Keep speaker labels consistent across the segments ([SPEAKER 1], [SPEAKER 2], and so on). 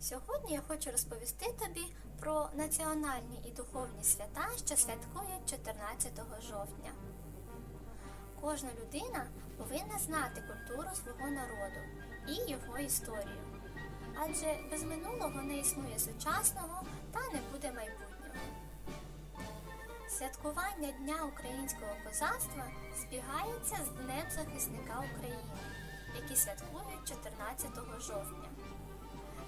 [SPEAKER 1] Сьогодні я хочу розповісти тобі про національні і духовні свята, що святкують 14 жовтня. Кожна людина повинна знати культуру свого народу і його історію. Адже без минулого не існує сучасного та не буде майбутнього. Святкування Дня українського козацтва збігається з Днем захисника України, який святкують 14 жовтня.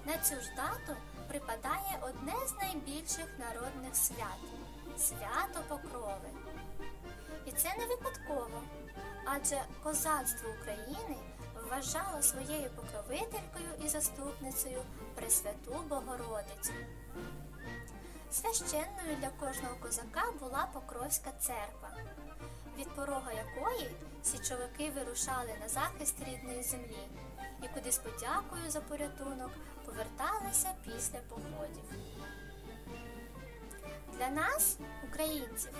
[SPEAKER 1] На цю ж дату припадає одне з найбільших народних свят свято Покрови. І це не випадково, адже козацтво України вважало своєю покровителькою і заступницею Пресвяту Богородицю. Священною для кожного козака була Покровська церква, від порога якої січовики вирушали на захист рідної землі і куди з подякою за порятунок поверталися після походів. Для нас, українців,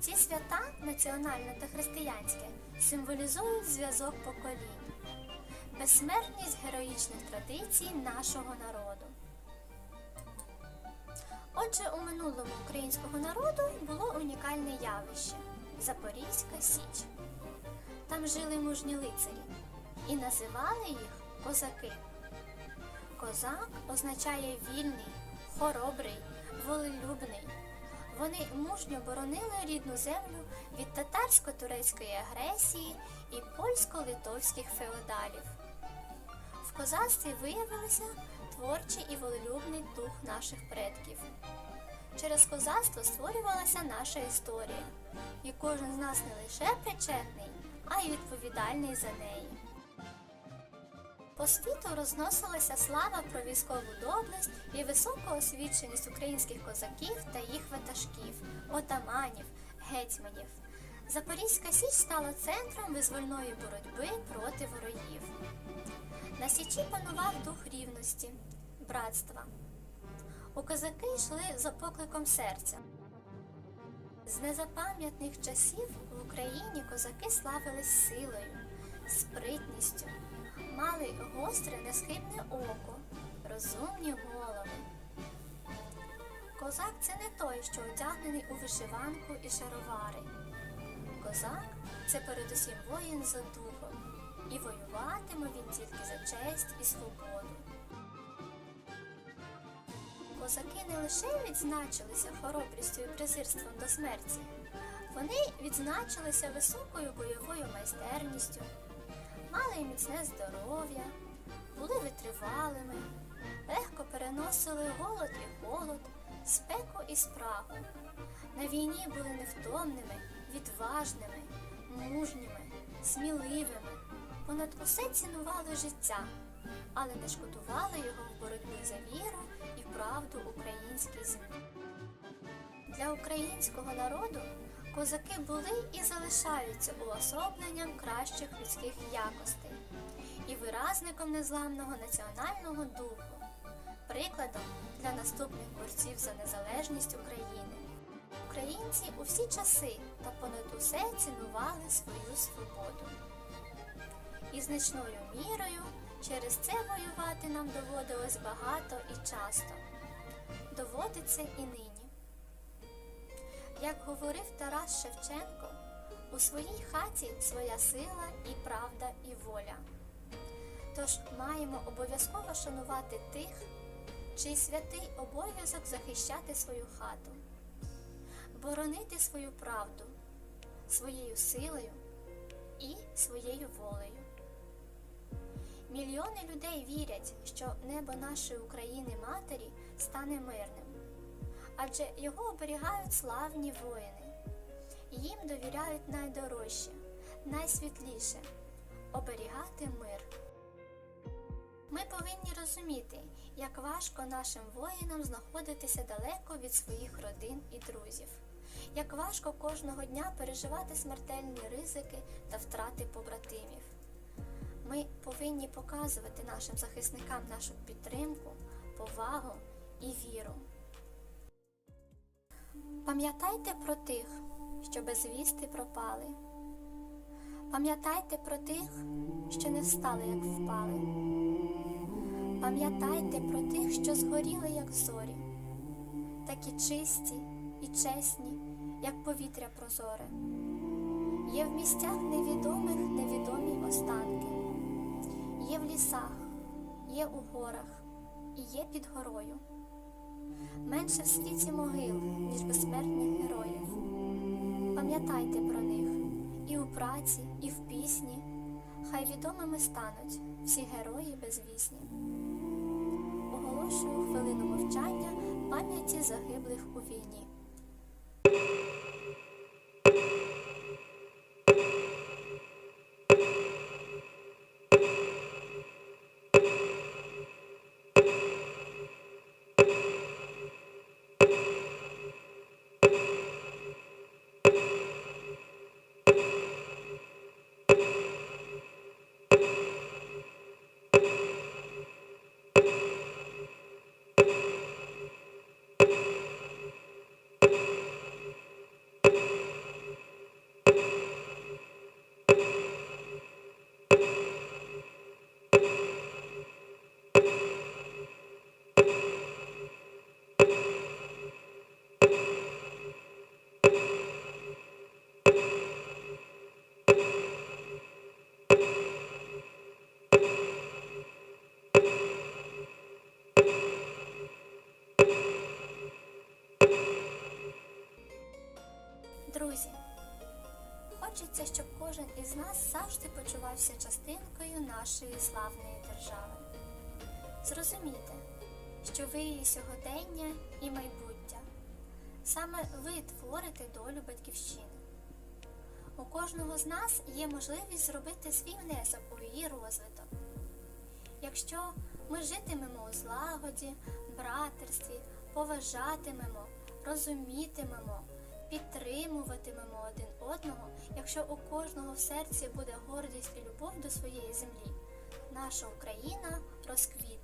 [SPEAKER 1] ці свята національне та християнське символізують зв'язок поколінь, безсмертність героїчних традицій нашого народу. Отже, у минулому українського народу було унікальне явище Запорізька Січ. Там жили мужні лицарі і називали їх козаки. Козак означає вільний, хоробрий, волелюбний. Вони мужньо боронили рідну землю від татарсько-турецької агресії і польсько-литовських феодалів. В козацтві виявилися творчий і волелюбний дух наших предків. Через козацтво створювалася наша історія, і кожен з нас не лише причетний, а й відповідальний за неї. По світу розносилася слава про військову доблесть і високу освіченість українських козаків та їх ватажків, отаманів, гетьманів. Запорізька Січ стала центром визвольної боротьби проти ворогів. На Січі панував дух рівності, братства. У козаки йшли за покликом серця. З незапам'ятних часів в Україні козаки славились силою, спритністю, мали гостре несхибне око, розумні голови. Козак це не той, що одягнений у вишиванку і шаровари. Козак це передусім воїн за духом, і воюватиме він тільки за честь і свободу. Козаки не лише відзначилися хоробрістю і презирством до смерті, вони відзначилися високою бойовою майстерністю, мали міцне здоров'я, були витривалими, легко переносили голод і холод, спеку і спрагу. На війні були невтомними, відважними, мужніми, сміливими, понад усе цінували життя, але не шкодували його в боротьбі за віру і правду українській землі. Для українського народу козаки були і залишаються уособленням кращих людських якостей і виразником незламного національного духу, прикладом для наступних борців за незалежність України. Українці у всі часи та понад усе цінували свою свободу. І значною мірою через це воювати нам доводилось багато і часто. Доводиться і нині. Як говорив Тарас Шевченко, у своїй хаті своя сила і правда і воля. Тож маємо обов'язково шанувати тих, чий святий обов'язок захищати свою хату, боронити свою правду своєю силою і своєю волею. Мільйони людей вірять, що небо нашої України Матері стане мирним, адже його оберігають славні воїни, їм довіряють найдорожче, найсвітліше оберігати мир. Ми повинні розуміти, як важко нашим воїнам знаходитися далеко від своїх родин і друзів, як важко кожного дня переживати смертельні ризики та втрати побратимів. Ми повинні показувати нашим захисникам нашу підтримку, повагу і віру. Пам'ятайте про тих, що без вісти пропали. Пам'ятайте про тих, що не встали, як впали. Пам'ятайте про тих, що згоріли, як зорі, такі чисті і чесні, як повітря прозоре. Є в місцях невідомих невідомі останки, є в лісах, є у горах і є під горою. Менше в світі могил, ніж безсмертних героїв. Пам'ятайте про них і у праці, і в пісні. Хай відомими стануть всі герої безвісні. Оголошую хвилину мовчання пам'яті загиблих у війні. Друзі, хочеться, щоб кожен із нас завжди почувався частинкою нашої славної держави. Зрозумійте, що ви її сьогодення і майбуття. Саме ви творите долю батьківщини. У кожного з нас є можливість зробити свій внесок у її розвиток. Якщо ми житимемо у злагоді, братерстві, поважатимемо, розумітимемо, підтримуватимемо один одного, якщо у кожного в серці буде гордість і любов до своєї землі, наша Україна розквітне.